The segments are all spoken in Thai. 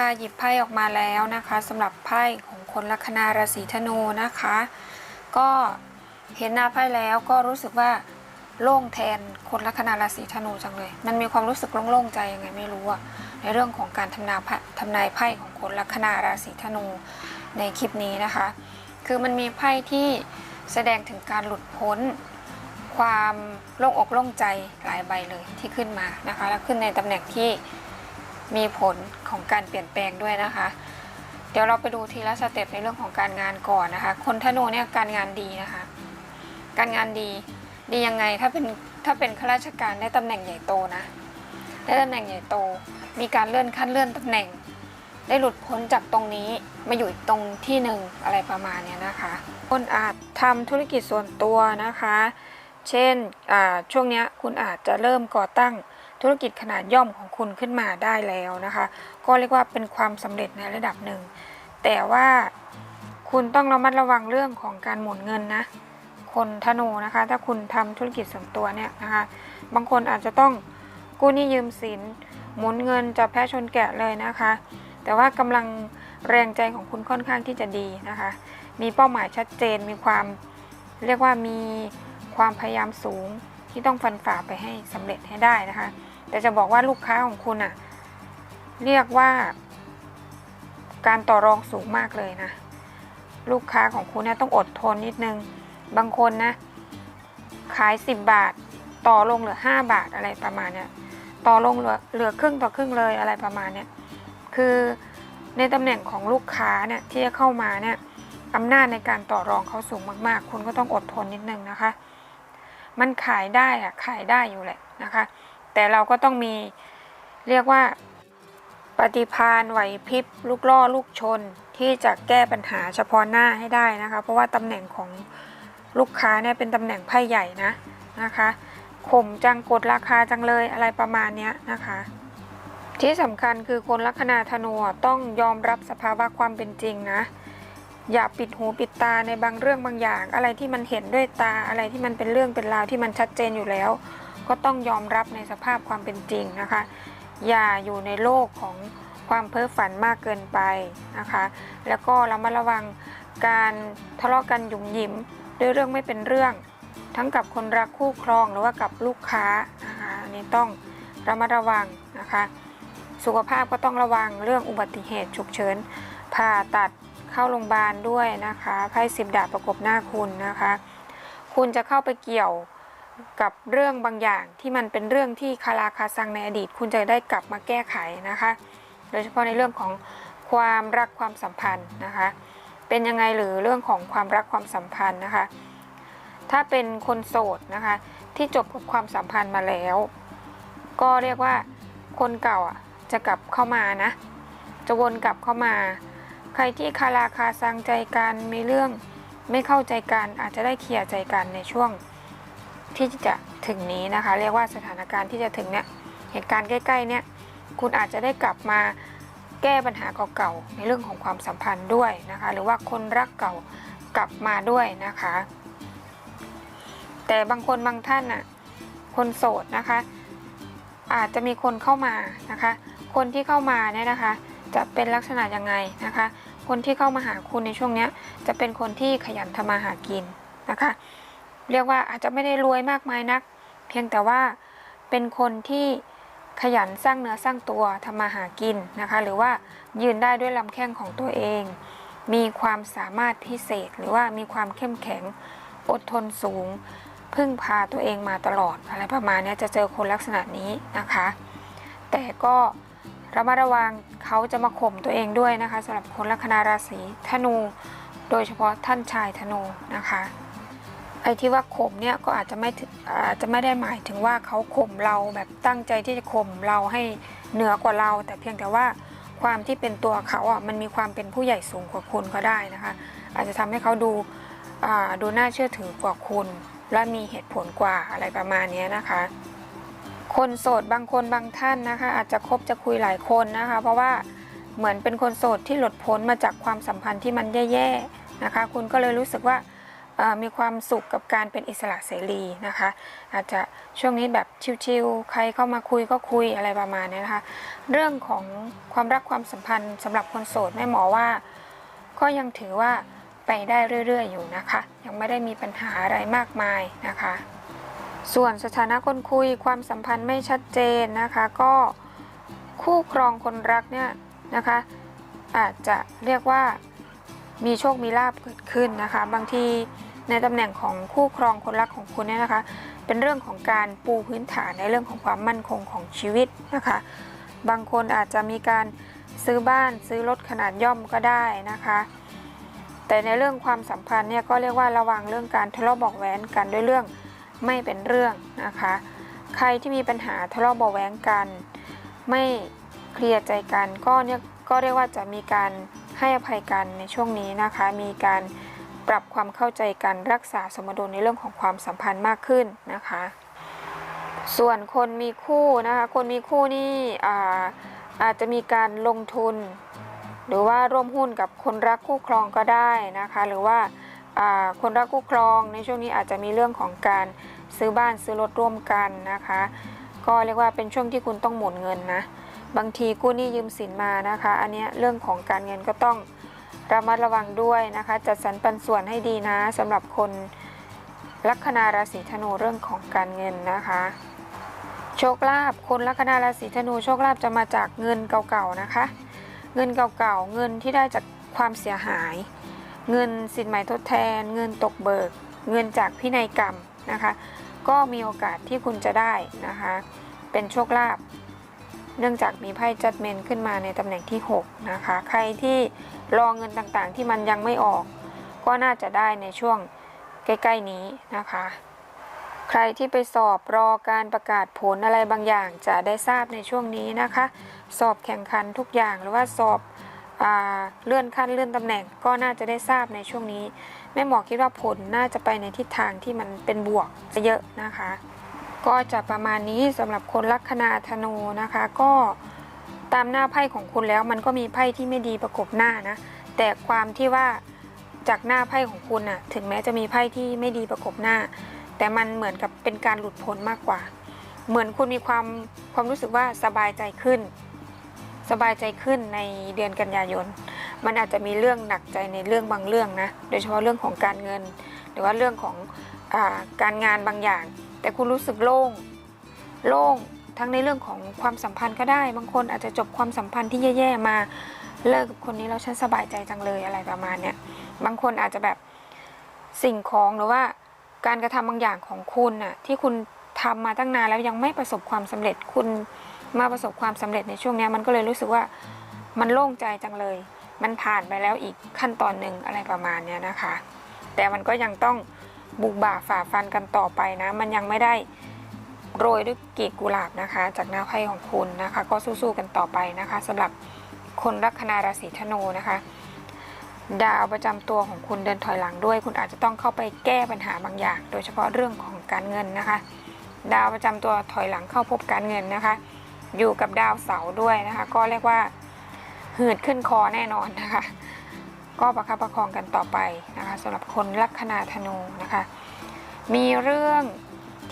ค่ะหยิบไพ่ออกมาแล้วนะคะสำหรับไพ่ของคนลัคนาราศีธนูนะคะ ก็เห็นหน้าไพ่แล้วก็รู้สึกว่าโล่งแทนคนลัคนาราศีธนูจังเลย มันมีความรู้สึกโล่งๆใจยังไงไม่รู้อะในเรื่องของการทำนายไพ่ทำนายไพ่ของคนลัคนาราศีธนูในคลิปนี้นะคะ คือมันมีไพ่ที่แสดงถึงการหลุดพ้น ความโล่งอกโล่งใจหลายใบเลยที่ขึ้นมานะคะ แล้วขึ้นในตำแหน่งที่ มีผลของการเปลี่ยนแปลงด้วยนะคะ เดี๋ยวเราไปดูทีละสเต็ปในเรื่องของการงานก่อนนะคะ คนธนูเนี่ยการงานดีนะคะ การงานดีดียังไงถ้าเป็นถ้าเป็นข้าราชการได้ตำแหน่งใหญ่โตนะได้ตำแหน่งใหญ่โต มีการเลื่อนขั้นเลื่อนตำแหน่ง ได้หลุดพ้นจากตรงนี้มาอยู่ตรงที่หนึ่งอะไรประมาณเนี้ยนะคะคนอาจทำธุรกิจส่วนตัวนะคะ เช่นช่วงนี้คุณอาจจะเริ่มก่อตั้ง ธุรกิจขนาดย่อมของคุณขึ้นมาได้แล้วนะคะ ก็เรียกว่าเป็นความสำเร็จในระดับหนึ่ง แต่ว่าคุณต้องระมัดระวังเรื่องของการหมุนเงินนะ คนธนูนะคะ ถ้าคุณทำธุรกิจส่วนตัวเนี่ยนะคะ บางคนอาจจะต้องกู้หนี้ยืมสิน หมุนเงินจะแพ้ชนแกะเลยนะคะ แต่ว่ากำลังแรงใจของคุณค่อนข้างที่จะดีนะคะ มีเป้าหมายชัดเจน มีความเรียกว่ามีความพยายามสูงที่ต้องฟันฝ่าไปให้สำเร็จให้ได้นะคะ แต่จะบอกว่าลูกค้าของคุณอะเรียกว่า การต่อรองสูงมากเลยนะ ลูกค้าของคุณเนี่ยต้องอดทนนิดนึง บางคนนะ ขาย 10 บาท ต่อลงเหลือ 5 บาทอะไรประมาณเนี้ยต่อลงเหลือเหลือครึ่งต่อครึ่งเลยอะไรประมาณเนี้ยคือในตำแหน่งของลูกค้าเนี่ยที่จะเข้ามาเนี่ยอำนาจในการต่อรองเขาสูงมากๆ คุณก็ต้องอดทนนิดนึงนะคะ มันขายได้อะขายได้อยู่แหละนะคะ แต่เราก็ต้องมีเรียกว่า ปฏิพานไหวพริบลูกล่อลูกชนที่จะแก้ปัญหาเฉพาะหน้าให้ได้นะคะ เพราะว่าตำแหน่งของลูกค้าเนี่ยเป็นตำแหน่งไพ่ใหญ่นะนะคะข่มจังกดราคาจังเลยอะไรประมาณนี้นะคะ ที่สำคัญคือคนลัคนาธนูต้องยอมรับสภาวะความเป็นจริงนะ อย่าปิดหูปิดตาในบางเรื่องบางอย่าง อะไรที่มันเห็นด้วยตาอะไรที่มันเป็นเรื่องเป็นราวที่มันชัดเจนอยู่แล้ว ก็ต้องยอมรับในสภาพความเป็นจริงนะคะ อย่าอยู่ในโลกของความเพ้อฝันมากเกินไปนะคะ แล้วก็เรามาระวังการทะเลาะกันหยุ่มหยิมด้วยเรื่องไม่เป็นเรื่อง ทั้งกับคนรักคู่ครองหรือว่ากับลูกค้านะคะอันนี้ต้องระมัดระวังนะคะ สุขภาพก็ต้องระวังเรื่องอุบัติเหตุฉุกเฉินผ่าตัดเข้าโรงพยาบาลด้วยนะคะไพ่สิบดาบประกบหน้าคุณนะคะ คุณจะเข้าไปเกี่ยว กับเรื่องบางอย่างที่มันเป็นเรื่องที่คาราคาซังในอดีต คุณจะได้กลับมาแก้ไขนะคะ โดยเฉพาะในเรื่องของความรักความสัมพันธ์นะคะ เป็นยังไงหรือเรื่องของความรักความสัมพันธ์นะคะ ถ้าเป็นคนโสดนะคะ ที่จบกับความสัมพันธ์มาแล้ว ก็เรียกว่าคนเก่าอะจะกลับเข้ามานะ จะวนกลับเข้ามา ใครที่คาราคาซังใจกันมีเรื่องไม่เข้าใจกันอาจจะได้เคลียร์ใจกันในช่วง ที่จะถึงนี้นะคะ เรียกว่าสถานการณ์ที่จะถึงเนี่ยเหตุการณ์ใกล้ๆเนี่ยคุณอาจจะได้กลับมาแก้ปัญหาเก่าๆในเรื่องของความสัมพันธ์ด้วยนะคะ หรือว่าคนรักเก่ากลับมาด้วยนะคะ แต่บางคนบางท่านน่ะคนโสดนะคะ อาจจะมีคนเข้ามานะคะ คนที่เข้ามาเนี่ยนะคะ จะเป็นลักษณะยังไงนะคะ คนที่เข้ามาหาคุณในช่วงเนี้ยจะเป็นคนที่ขยันทำมาหากินนะคะ เรียกว่าอาจจะไม่ได้รวยมากมายนัก เพียงแต่ว่าเป็นคนที่ขยันสร้างเนื้อสร้างตัวทำมาหากินนะคะ หรือว่ายืนได้ด้วยลำแข้งของตัวเอง มีความสามารถพิเศษ หรือว่ามีความเข้มแข็งอดทนสูง พึ่งพาตัวเองมาตลอดอะไรประมาณนี้จะเจอคนลักษณะนี้นะคะ แต่ก็ระมัดระวังเขาจะมาข่มตัวเองด้วยนะคะสำหรับคนลัคนาราศีธนู โดยเฉพาะท่านชายธนูนะคะ ไอ้ที่ว่าข่มเนี่ยก็อาจจะไม่อาจจะไม่ได้หมายถึงว่าเขาข่มเราแบบตั้งใจที่จะข่มเราให้เหนือกว่าเรา แต่เพียงแต่ว่าความที่เป็นตัวเขาอะมันมีความเป็นผู้ใหญ่สูงกว่าคุณก็ได้นะคะ อาจจะทำให้เขาดูาดูน่าเชื่อถือกว่าคุณ และมีเหตุผลกว่าอะไรประมาณนี้นะคะ คนโสดบางคนบางท่านนะคะ อาจจะคบจะคุยหลายคนนะคะ เพราะว่าเหมือนเป็นคนโสดที่หลุดพ้นมาจากความสัมพันธ์ที่มันแย่ๆนะคะ คุณก็เลยรู้สึกว่า มีความสุขกับการเป็นอิสระเสรีนะคะ อาจจะช่วงนี้แบบชิวๆใครเข้ามาคุยก็คุยอะไรประมาณนี้นะคะ เรื่องของความรักความสัมพันธ์สำหรับคนโสดแม่หมอว่า ก็ยังถือว่าไปได้เรื่อย ๆ อยู่นะคะ ยังไม่ได้มีปัญหาอะไรมากมายนะคะ ส่วนสถานะคนคุยความสัมพันธ์ไม่ชัดเจนนะคะ ก็คู่ครองคนรักเนี่ยนะคะ อาจจะเรียกว่า มีโชคมีลาบเกิดขึ้นนะคะ บางทีในตำแหน่งของคู่ครองคนรักของคุณเนี่ยนะคะ เป็นเรื่องของการปูพื้นฐานในเรื่องของความมั่นคงของชีวิตนะคะ บางคนอาจจะมีการซื้อบ้านซื้อรถขนาดย่อมก็ได้นะคะ แต่ในเรื่องความสัมพันธ์เนี่ยก็เรียกว่าระวังเรื่องการทะเลาะเบอกแว้งกันด้วยเรื่องไม่เป็นเรื่องนะคะ ใครที่มีปัญหาทะเลาะเบาะแว้งกัน ไม่เคลียร์ใจกันก็เนี่ยก็เรียกว่าจะมีการ ให้อภัยกันในช่วงนี้นะคะ มีการปรับความเข้าใจกันรักษาสมดุลในเรื่องของความสัมพันธ์มากขึ้นนะคะ ส่วนคนมีคู่นะคะ คนมีคู่นี่อาอาจจะมีการลงทุน หรือว่าร่วมหุ้นกับคนรักคู่ครองก็ได้นะคะ หรือว่าอ่าคนรักคู่ครองในช่วงนี้อาจจะมีเรื่องของการซื้อบ้านซื้อรถร่วมกันนะคะ ก็เรียกว่าเป็นช่วงที่คุณต้องหมุนเงินนะ บางทีกู้หนี้ยืมสินมานะคะ อันนี้เรื่องของการเงินก็ต้องระมัดระวังด้วยนะคะ จัดสรรปันส่วนให้ดีนะสำหรับคนลัคนาราศีธนูเรื่องของการเงินนะคะ โชคลาภคนลัคนาราศีธนูโชคลาภจะมาจากเงินเก่าๆนะคะ เงินเก่าๆเงินที่ได้จากความเสียหาย เงินสินใหม่ทดแทน เงินตกเบิก เงินจากพินัยกรรมนะคะ ก็มีโอกาสที่คุณจะได้นะคะ เป็นโชคลาภ เนื่องจากมีไพ่จัดเมนขึ้นมาในตำแหน่งที่ 6 นะคะ ใครที่รอเงินต่างๆ ที่มันยังไม่ออก ก็น่าจะได้ในช่วงใกล้ๆนี้นะคะ ใครที่ไปสอบรอการประกาศผลอะไรบางอย่างจะได้ทราบในช่วงนี้นะคะ สอบแข่งขันทุกอย่างหรือว่าสอบอเลื่อนขั้นเลื่อนตำแหน่งก็น่าจะได้ทราบในช่วงนี้แม่หมอคิดว่าผลน่าจะไปในทิศทางที่มันเป็นบวกเยอะนะคะ ก็จะประมาณนี้สำหรับคนลัคนาธนูนะคะ ก็ตามหน้าไพ่ของคุณแล้วมันก็มีไพ่ที่ไม่ดีประกบหน้านะแต่ความที่ว่าจากหน้าไพ่ของคุณน่ะถึงแม้จะมีไพ่ที่ไม่ดีประกบหน้า แต่มันเหมือนกับเป็นการหลุดพ้นมากกว่า เหมือนคุณมีความความรู้สึกว่าสบายใจขึ้น สบายใจขึ้นในเดือนกันยายน มันอาจจะมีเรื่องหนักใจในเรื่องบางเรื่องนะโดยเฉพาะเรื่องของการเงิน หรือว่าเรื่องของอการงานบางอย่าง แต่คุณรู้สึกโล่งโล่งทั้งในเรื่องของความสัมพันธ์ก็ได้ บางคนอาจจะจบความสัมพันธ์ที่แย่ๆมาเลิกกับคนนี้แล้วฉันสบายใจจังเลยอะไรประมาณเนี้ยบางคนอาจจะแบบสิ่งของหรือว่าการกระทำบางอย่างของคุณน่ะที่คุณทำมาตั้งนานแล้วยังไม่ประสบความสำเร็จคุณมาประสบความสำเร็จในช่วงเนี้ยมันก็เลยรู้สึกว่ามันโล่งใจจังเลย มันผ่านไปแล้วอีกขั้นตอนหนึ่งอะไรประมาณเนี้ยนะคะ แต่มันก็ยังต้อง บุกบ่าฝ่าฟันกันต่อไปนะ มันยังไม่ได้โรยด้วยกีบกุหลาบนะคะ จากหน้าไพ่ของคุณนะคะ ก็สู้ๆกันต่อไปนะคะสำหรับคนลัคนาราศีธนูนะคะ ดาวประจำตัวของคุณเดินถอยหลังด้วย คุณอาจจะต้องเข้าไปแก้ปัญหาบางอย่าง โดยเฉพาะเรื่องของการเงินนะคะ ดาวประจำตัวถอยหลังเข้าพบการเงินนะคะ อยู่กับดาวเสาร์ด้วยนะคะ ก็เรียกว่าหืดขึ้นคอแน่นอนนะคะ ก็ประคับประคองกันต่อไปนะคะสำหรับคนลัคนาธนูนะคะ มีเรื่อง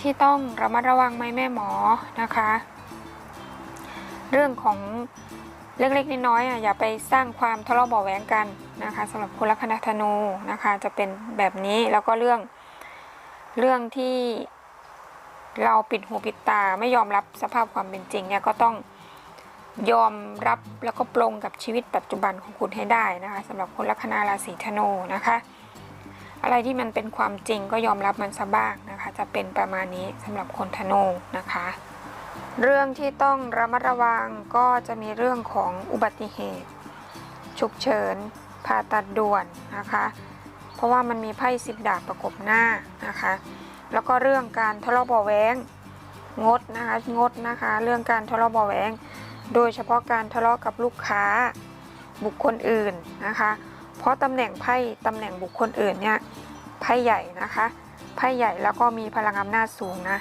ที่ต้องระมัดระวังไหมแม่หมอนะคะ เรื่องของเล็กๆน้อยๆอะอย่าไปสร้างความทะเลาะเบาะแว้งกันนะคะสำหรับคนลัคนาธนูนะคะ จะเป็นแบบนี้แล้วก็เรื่องเรื่องที่เราปิดหูปิดตาไม่ยอมรับสภาพความเป็นจริงเนี่ยก็ต้อง ยอมรับแล้วก็ปลงกับชีวิตปัจจุบันของคุณให้ได้นะคะสำหรับคนลัคนาราศีธนูนะคะ อะไรที่มันเป็นความจริงก็ยอมรับมันซะบ้างนะคะ จะเป็นประมาณนี้สำหรับคนธนูนะคะ เรื่องที่ต้องระมัดระวังก็จะมีเรื่องของอุบัติเหตุ ฉุกเฉินผ่าตัดด่วนนะคะ เพราะว่ามันมีไพ่สิบดาบประกบหน้านะคะ แล้วก็เรื่องการทะเลาะเบาะแวงงดนะคะงดนะคะ เรื่องการทะเลาะเบาะแว้ง โดยเฉพาะการทะเลาะกับลูกค้าบุคคลอื่นนะคะ เพราะตำแหน่งไพ่ตำแหน่งบุคคลอื่นเนี่ยไพ่ใหญ่นะคะไพ่ใหญ่แล้วก็มีพลังอำนาจสูงนะ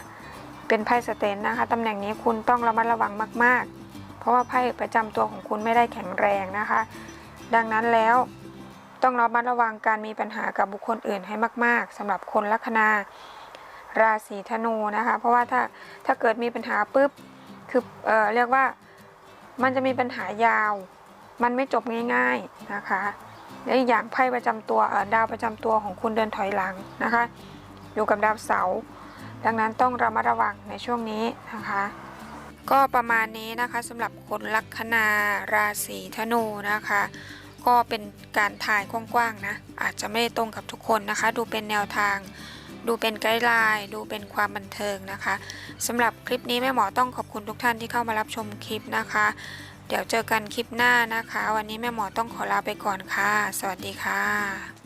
เป็นไพ่สเตนนะคะตำแหน่งนี้คุณต้องระมัดระวังมาก ๆ เพราะว่าไพ่ประจำตัวของคุณไม่ได้แข็งแรงนะคะ ดังนั้นแล้วต้องระมัดระวังการมีปัญหากับบุคคลอื่นให้มาก ๆสำหรับคนลัคนาราศีธนูนะคะ เพราะว่าถ้าถ้าเกิดมีปัญหาปุ๊บคือเอ่อเรียกว่า มันจะมีปัญหายาว มันไม่จบง่ายๆนะคะและอีกอย่างไพ่ประจำตัวดาวประจำตัวของคุณเดินถอยหลังนะคะ อยู่กับดาวเสาร์ดังนั้นต้องระมัดระวังในช่วงนี้นะคะ ก็ประมาณนี้นะคะสำหรับคนลัคนาราศีธนูนะคะ ก็เป็นการถ่ายกว้างๆนะอาจจะไม่ได้ตรงกับทุกคนนะคะ ดูเป็นแนวทาง ดูเป็นไกด์ไลน์ดูเป็นความบันเทิงนะคะสำหรับคลิปนี้แม่หมอต้องขอบคุณทุกท่านที่เข้ามารับชมคลิปนะคะ เดี๋ยวเจอกันคลิปหน้านะคะ วันนี้แม่หมอต้องขอลาไปก่อนค่ะ สวัสดีค่ะ